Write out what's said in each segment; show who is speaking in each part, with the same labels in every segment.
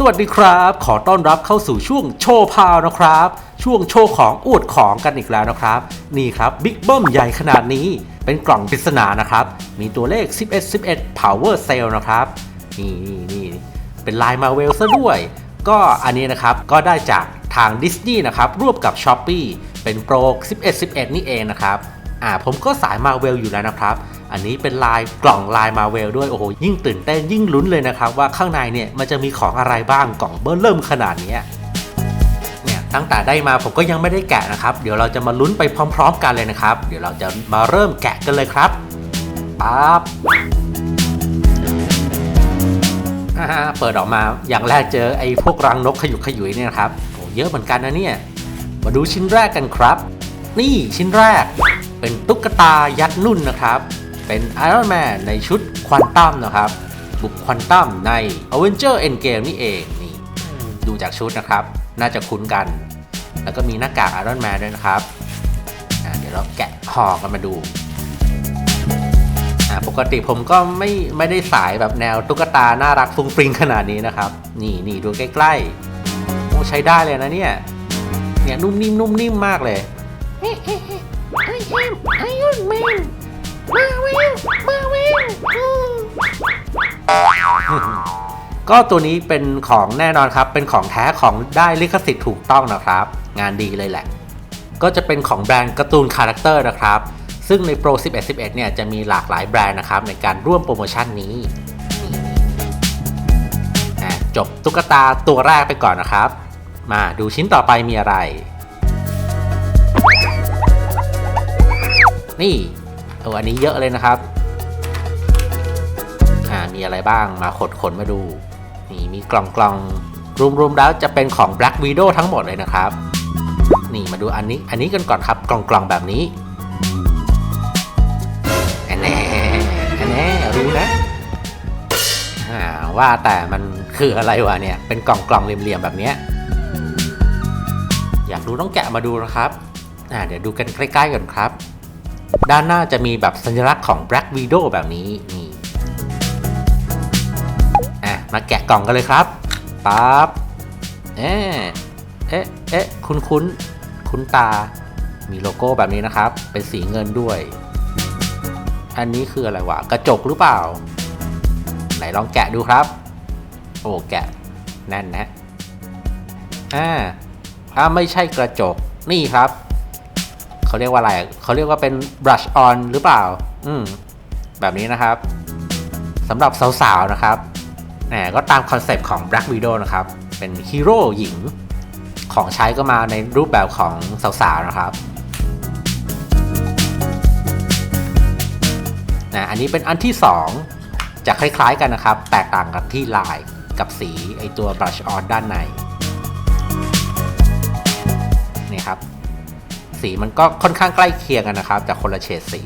Speaker 1: สวัสดีครับ ขอต้อนรับเข้าสู่ช่วงโชว์พาวนะครับ ช่วงโชว์ของอวดของกันอีกแล้วนะครับ นี่ครับบิ๊กเบิ้มใหญ่ขนาดนี้ เป็นกล่องปริศนานะครับ มีตัวเลข 11 11 Power Sale นะครับ นี่นี่นี่เป็นลายมาเวลซะด้วย ก็อันนี้นะครับก็ได้จากทางดิสนีย์นะครับร่วมกับ s h อ p e e เป็นโปร11 11 นี่เองนะครับ อ่าผมก็สายมาเวลอยู่แล้วนะครับ อันนี้เป็นลายกล่องลายมาเวลด้วยโอ้โหยิ่งตื่นเต้นยิ่งลุ้นเลยนะครับ ว่าข้างในเนี่ยมันจะมีของอะไรบ้างกล่องเบอร์เริ่มขนาดนี้เนี่ยตั้งแต่ได้มาผมก็ยังไม่ได้แกะนะครับ เดี๋ยวเราจะมาลุ้นไปพร้อม ๆ กันเลยนะครับ เดี๋ยวเราจะมาเริ่มแกะกันเลยครับปั๊บเปิดออกมาอย่างแรกเจอไอ้พวกรังนกขยุกขยุยเนี่ยนะครับโอ้เยอะเหมือนกันนะเนี่ย มาดูชิ้นแรกกันครับ นี่ชิ้นแรก เป็นตุ๊กตายัดนุ่นนะครับ เป็นไอรอนแมนในชุดควอนตัมนะครับ บุกควอนตัมใน a v e n g e r Endgame นี่เองนี่ดูจากชุดนะครับ น่าจะคุ้นกัน แล้วก็มีหน้ากากไอรอนแมนด้วยนะครับเดี๋ยวเราแกะห่อกันมาดูปกติผมก็ไม่ไม่ได้สายแบบแนวตุ๊กตาน่ารักฟุ้งฟริงขนาดนี้นะครับ นี่นี่ดูใกล้ๆโอ้ใช้ได้เลยนะเนี่ย เนี่ยนุ่มนิ่มนุ่มนิ่มมากเลย
Speaker 2: I am Iron Man มาเวลมาเวล
Speaker 1: ก็ตัวนี้เป็นของแน่นอนครับ เป็นของแท้ของได้ลิขสิทธิ์ถูกต้องนะครับ งานดีเลยแหละ ก็จะเป็นของแบรนด์การ์ตูนคาแรคเตอร์นะครับ ซึ่งใน Pro 11 11 เนี่ยจะมีหลากหลายแบรนด์นะครับ ในการร่วมโปรโมชั่นนี้จบตุ๊กตาตัวแรกไปก่อนนะครับ มาดูชิ้นต่อไปมีอะไร นี่โอ้อันนี้เยอะเลยนะครับ อ่า มีอะไรบ้าง มาขดขนมาดู นี่มีกล่องกล่องรวมๆแล้วจะเป็นของ Black Widow ทั้งหมดเลยนะครับ นี่มาดูอันนี้ อันนี้กันก่อนครับ กล่องกล่องแบบนี้อันแน่อันแน่รู้นะอ่าว่าแต่มันคืออะไรวะเนี่ย เป็นกล่องกล่องเหลี่ยมๆแบบเนี้ยอยากดูต้องแกะมาดูนะครับ อ่า เดี๋ยวดูกันใกล้ๆก่อนครับ ด้านหน้าจะมีแบบสัญลักษณ์ของ Black Widow แบบนี้นี่อะมาแกะกล่องกันเลยครับปั๊บเอ๊ะเอ๊ะเอ๊ะคุ้นคุ้นคุ้นตา มีโลโก้แบบนี้นะครับ เป็นสีเงินด้วย อันนี้คืออะไรวะ กระจกหรือเปล่า ไหนลองแกะดูครับ โอ้แกะแน่นนะอ่าอ่าไม่ใช่กระจกนี่ครับ เขาเรียกว่าอะไรเขาเรียกว่าเป็น brush on หรือเปล่า อืมแบบนี้นะครับสำหรับสาวๆนะครับแหมก็ตามคอนเซปต์ของ Black Widow นะครับ เป็นฮีโร่หญิง ของใช้ก็มาในรูปแบบของสาวๆนะครับนะอันนี้เป็นอันที่ 2 จะคล้ายๆกันนะครับ แตกต่างกันที่ลายกับสีไอตัว brush on ด้านในนี่ครับ สีมันก็ค่อนข้างใกล้เคียงกันนะครับแต่คนละเฉดสี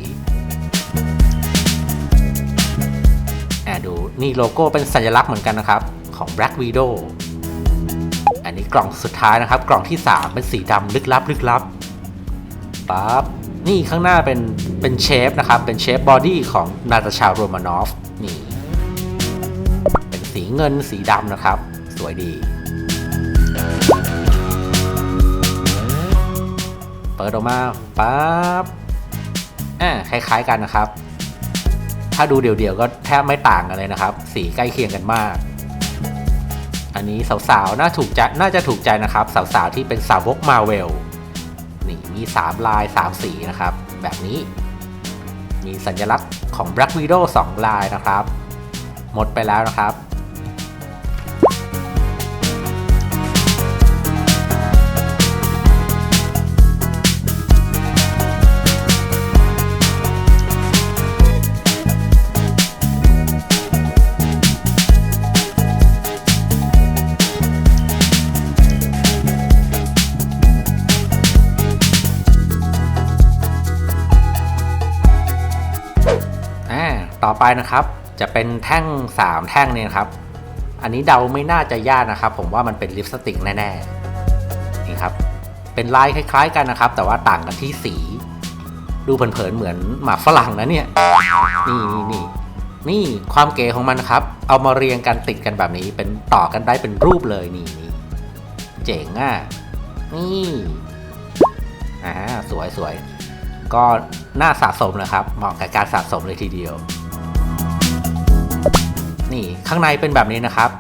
Speaker 1: อ่าดูนี่โลโก้เป็นสัญลักษณ์เหมือนกันนะครับของ Black Widow อันนี้กล่องสุดท้ายนะครับ กล่องที่ 3 เป็นสีดำลึกลับลึกลับปั๊บนี่ข้างหน้าเป็นเป็นเชฟนะครับ เป็นเชฟบอดี้ของนาตาชาโรมานอฟนี่ เป็นสีเงินสีดำนะครับ สวยดี ปิดออกมาปั๊บอ่าคล้าย ๆกันนะครับ ถ้าดูเดี่ยวๆก็แทบไม่ต่างกันเลยนะครับ สีใกล้เคียงกันมาก อันนี้สาวๆน่าถูกใจน่าจะถูกใจนะครับ สาวๆที่เป็นสาวกมาเวลนี่มี 3 ลาย 3 สีนะครับ แบบนี้ มีสัญลักษณ์ของ Black Widow 2 ลายนะครับ หมดไปแล้วนะครับ ต่อไปนะครับจะเป็นแท่ง 3 แท่งเนี่ยครับ อันนี้เดาไม่น่าจะยากนะครับ ผมว่ามันเป็นลิปสติกแน่ๆนี่ครับเป็นลายคล้าย ๆ กันนะครับ แต่ว่าต่างกันที่สี ดูเผินๆเหมือนหมากฝรั่งนะเนี่ยนี่นี่นี่นี่ความเก๋ของมันครับ เอามาเรียงกันติดกันแบบนี้ เป็นต่อกันได้เป็นรูปเลยนี่นี่เจ๋งอะนี่อ่าสวยสวยก็น่าสะสมนะครับ เหมาะกับการสะสมเลยทีเดียว นี่ข้างในเป็นแบบนี้นะครับ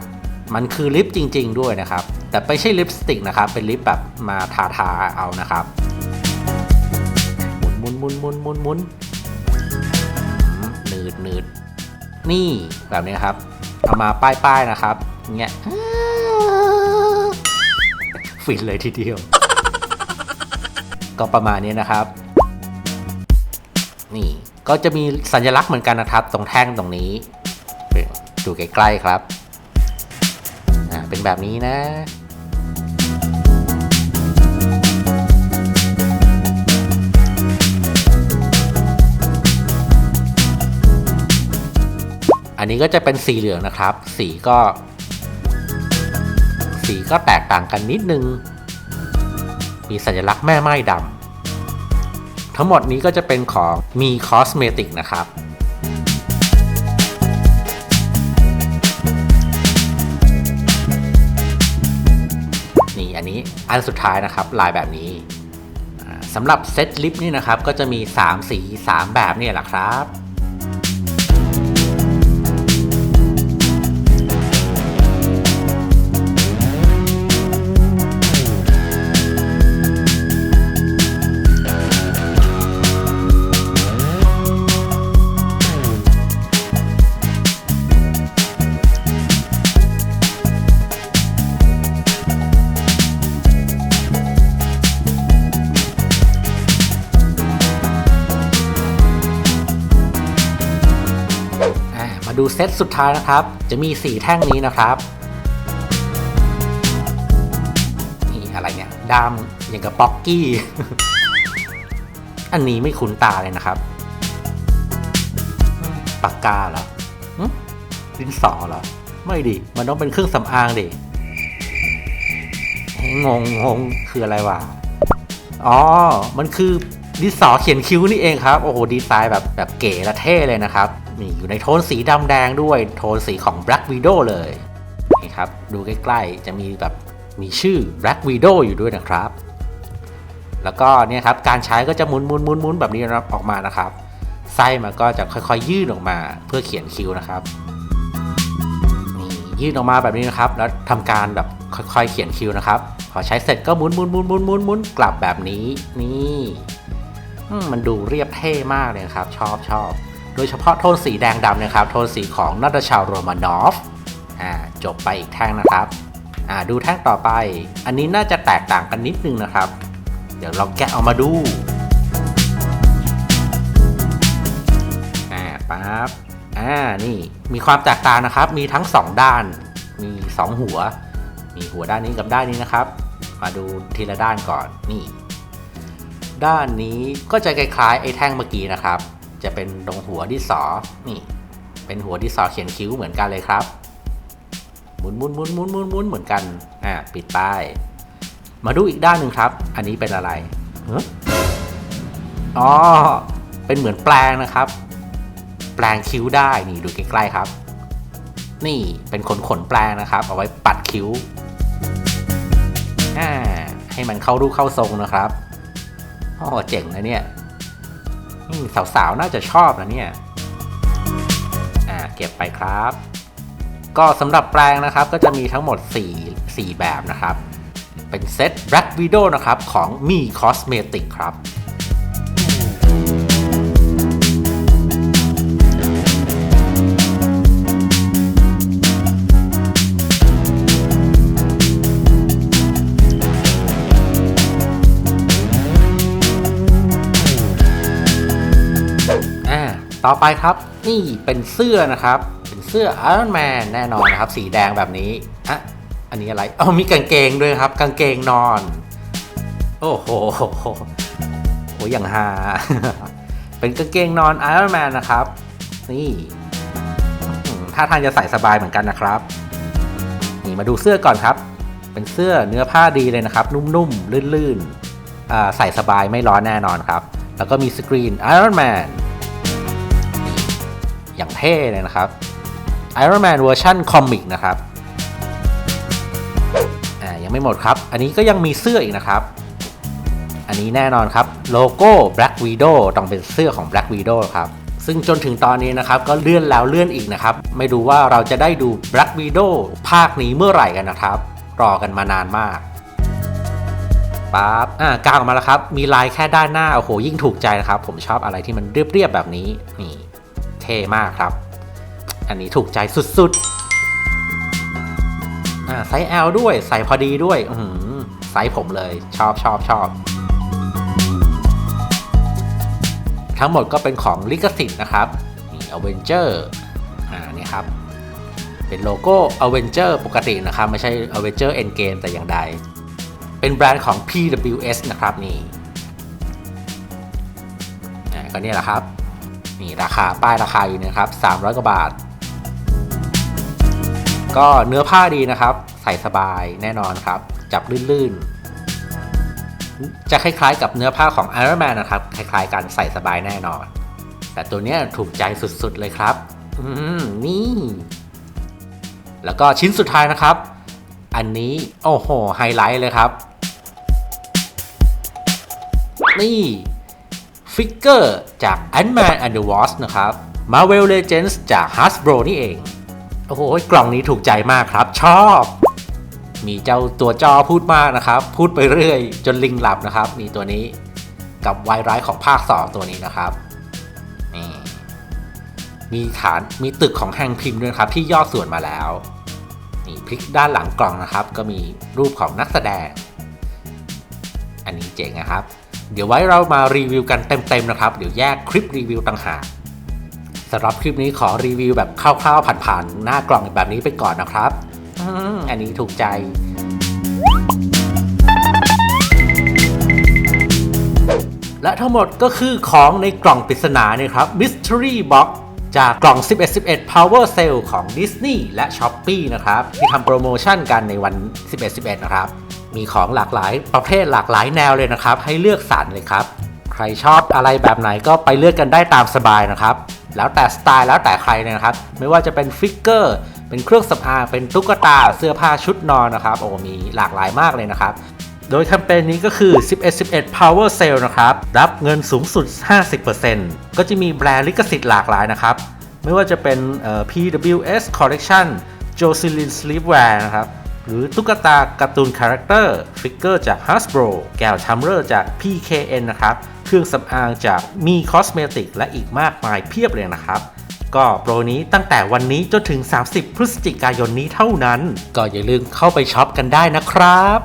Speaker 1: มันคือลิปจริง ๆ ด้วยนะครับ แต่ไม่ใช่ลิปสติกนะครับ เป็นลิปแบบมาทาทาๆเอานะครับหมุนหมุนหมุนหมุนหมุนหมุนหนืดหนืดนี่แบบนี้ครับ เอามาป้ายป้ายๆนะครับเงี้ยฟินเลยทีเดียว ก็ประมาณนี้นะครับ นี่ก็จะมีสัญลักษณ์เหมือนกันนะครับ ตรงแท่งตรงนี้ ดูใกล้ๆครับอ่าเป็นแบบนี้นะอันนี้ก็จะเป็นสีเหลืองนะครับ สีก็ สีก็แตกต่างกันนิดนึง มีสัญลักษณ์แม่ไม้ดำ ทั้งหมดนี้ก็จะเป็นของมีคอสเมติกนะครับ อันนี้อันสุดท้ายนะครับลายแบบนี้สำหรับเซตลิปนี่นะครับก็จะมี 3 สี 3 แบบนี่แหละครับ ดูเซตสุดท้ายนะครับ จะมี 4 แท่งนี้นะครับนี่อะไรเนี่ยดามอย่างกับป๊อกกี้ อันนี้ไม่คุ้นตาเลยนะครับ ปากกาเหรอหึดินสอเหรอ ไม่ดิ มันต้องเป็นเครื่องสำอางดิงงงงคืออะไรวะ อ๋อ มันคือ ดินสอเขียนคิ้วนี่เองครับ โอ้โห ดีไซน์แบบแบบเก๋และเท่เลยนะครับ นี่อยู่ในโทนสีดำแดงด้วย โทนสีของ Black Widow เลย นี่ครับ ดูใกล้ๆ จะมีแบบมีชื่อ Black Widow อยู่ด้วยนะครับ แล้วก็เนี่ยครับ การใช้ก็จะหมุนหมุนหมุนหมุนแบบนี้นะครับออกมานะครับ ไส้มันก็จะค่อยๆ ยื่นออกมาเพื่อเขียนคิ้วนะครับนี่ยื่นออกมาแบบนี้นะครับ แล้วทำการแบบค่อยๆ เขียนคิ้วนะครับ พอใช้เสร็จก็หมุนหมุนหมุนหมุนหมุนหมุนกลับแบบนี้ นี่ มมันดูเรียบเท่มากเลยครับ ชอบชอบ โดยเฉพาะโทนสีแดงดำนะครับ โทนสีของนาตชาโรมานอฟอ่าจบไปอีกแท่งนะครับอ่าดูแท่งต่อไป อันนี้น่าจะแตกต่างกันนิดนึงนะครับ เดี๋ยวลองแกะออกมาดูอ่าปั๊บอ่านี่มีความแตกต่างนะครับ มีทั้ง 2 ด้าน มี 2 หัว มีหัวด้านนี้กับด้านนี้นะครับ มาดูทีละด้านก่อนนี่ ด้านนี้ก็จะคล้ายๆไอ้แท่งเมื่อกี้นะครับ จะเป็นตรงหัวดินสอนี่ เป็นหัวดินสอเขียนคิ้วเหมือนกันเลยครับหมุนหมุนหมุนหมุนหมุนหมุนเหมือนกันอ่าปิดป้ายมาดูอีกด้านหนึ่งครับ อันนี้เป็นอะไรอ๋อ เป็นเหมือนแปลงนะครับ แปลงคิ้วได้ นี่ดูใกล้ๆครับ นี่เป็นขนขนแปลงนะครับ เอาไว้ปัดคิ้วอ่าให้มันเข้ารูปเข้าทรงนะครับ อ๋อเจ๋งนะเนี่ยสาวๆน่าจะชอบนะเนี่ยอ่าเก็บไปครับ ก็สำหรับแปลงนะครับก็จะมีทั้งหมด 4 4 แบบนะครับ เป็นเซต Black Widow นะครับของ Mi Cosmetic ครับ ต่อไปครับนี่เป็นเสื้อนะครับ เป็นเสื้อ Iron Man แน่นอนนะครับ สีแดงแบบนี้อะอันนี้อะไรอ๋อมีกางเกงด้วยครับ กางเกงนอน โอ้โหโหอย่างฮาเป็นกางเกงนอน Iron Man นะครับ นี่อืมท่าทางจะใส่สบายเหมือนกันนะครับ นี่มาดูเสื้อก่อนครับ เป็นเสื้อเนื้อผ้าดีเลยนะครับ นุ่มๆลื่นๆใส่สบายไม่ร้อนแน่นอนครับ แล้วก็มีสกรีน Iron Man นี่ อย่างเท่เลยนะครับ Iron Man เวอร์ชันคอมิกนะครับอ่ายังไม่หมดครับ อันนี้ก็ยังมีเสื้ออีกนะครับ อันนี้แน่นอนครับโลโก้ Black Widow ต้องเป็นเสื้อของ Black Widow ครับ ซึ่งจนถึงตอนนี้นะครับก็เลื่อนแล้วเลื่อนอีกนะครับ ไม่รู้ว่าเราจะได้ดู Black Widow ภาคนี้เมื่อไหร่กันนะครับ รอกันมานานมากปั๊บอ่ากางออกมาแล้วครับ มีลายแค่ด้านหน้า โอ้โห ยิ่งถูกใจนะครับ ผมชอบอะไรที่มันเรียบๆแบบนี้ นี่ เท่มากครับ อันนี้ถูกใจสุดๆไซส์ L ด้วยใส่พอดีด้วยอืไซส์ผมเลยชอบชอบชอบทั้งหมดก็เป็นของลิขสิทธิ์นะครับนี่ Avenger อ่านี่ครับ เป็นโลโก้ Avenger ปกตินะครับ ไม่ใช่ Avenger Endgame แต่อย่างใด เป็นแบรนด์ของ PWS นะครับนี่ก็นี่แหละครับ นี่ราคาป้ายราคาอยู่นะครับ 300 กว่าบาท ก็เนื้อผ้าดีนะครับ ใส่สบายแน่นอนครับ จับลื่นๆ จะคล้ายๆกับเนื้อผ้าของ Iron Man นะครับ คล้ายๆกันใส่สบายแน่นอน แต่ตัวเนี้ยถูกใจสุดๆเลยครับนี่ แล้วก็ชิ้นสุดท้ายนะครับ อันนี้โอ้โหไฮไลท์เลยครับ นี่ ฟิกเกอร์จาก Ant-Man and the Wasp นะครับ Marvel Legends จาก Hasbro นี่เอง โอ้โห กล่องนี้ถูกใจมากครับ ชอบ มีเจ้าตัวจอพูดมากนะครับ พูดไปเรื่อยจนลิงหลับนะครับ มีตัวนี้กับวายร้ายของภาค 2 ตัวนี้นะครับนี่มีฐานมีตึกของแฮงพิมพ์ด้วยครับ ที่ย่อส่วนมาแล้ว นี่พลิกด้านหลังกล่องนะครับ ก็มีรูปของนักแสดง อันนี้เจ๋งนะครับ เดี๋ยวไว้เรามารีวิวกันเต็มๆนะครับ เดี๋ยวแยกคลิปรีวิวต่างหากสำหรับคลิปนี้ขอรีวิวแบบคร่าวๆผ่านๆหน้ากล่องแบบนี้ไปก่อนนะครับอืมอันนี้ถูกใจ และทั้งหมดก็คือของในกล่องปริศนาเนี่ยครับ Mystery Box จากกล่อง 1111 Power Sale ของ Disney และ Shopee นะครับ ที่ทำโปรโมชั่นกันในวัน 1111 นะครับ มีของหลากหลายประเภทหลากหลายแนวเลยนะครับ ให้เลือกสรรเลยครับ ใครชอบอะไรแบบไหนก็ไปเลือกกันได้ตามสบายนะครับ แล้วแต่สไตล์แล้วแต่ใครเลยนะครับ ไม่ว่าจะเป็นฟิกเกอร์เป็นเครื่องสำอางเป็นตุ๊กตาเสื้อผ้าชุดนอนนะครับโอ้มีหลากหลายมากเลยนะครับโดยแคมเปญนี้ก็คือ 1111 Power Sale นะครับ รับเงินสูงสุด 50%ก็จะมีแบรนด์ลิขสิทธิ์หลากหลายนะครับ ไม่ว่าจะเป็น PWS Collection Jocelyn Sleepwear นะครับ หรือตุ๊กตาการ์ตูนคาแรคเตอร์ฟิกเกอร์จาก Hasbro แก้วทัมเมอร์จาก PKN นะครับ เครื่องสำอางจากมีคอสเมติกและอีกมากมายเพียบเลยนะครับ ก็โปรนี้ตั้งแต่วันนี้จนถึง 30 พฤศจิกายนนี้เท่านั้น ก็อย่าลืมเข้าไปช็อปกันได้นะครับ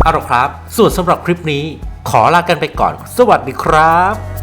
Speaker 1: เอาละครับ ส่วนสำหรับคลิปนี้ ขอลากันไปก่อน สวัสดีครับ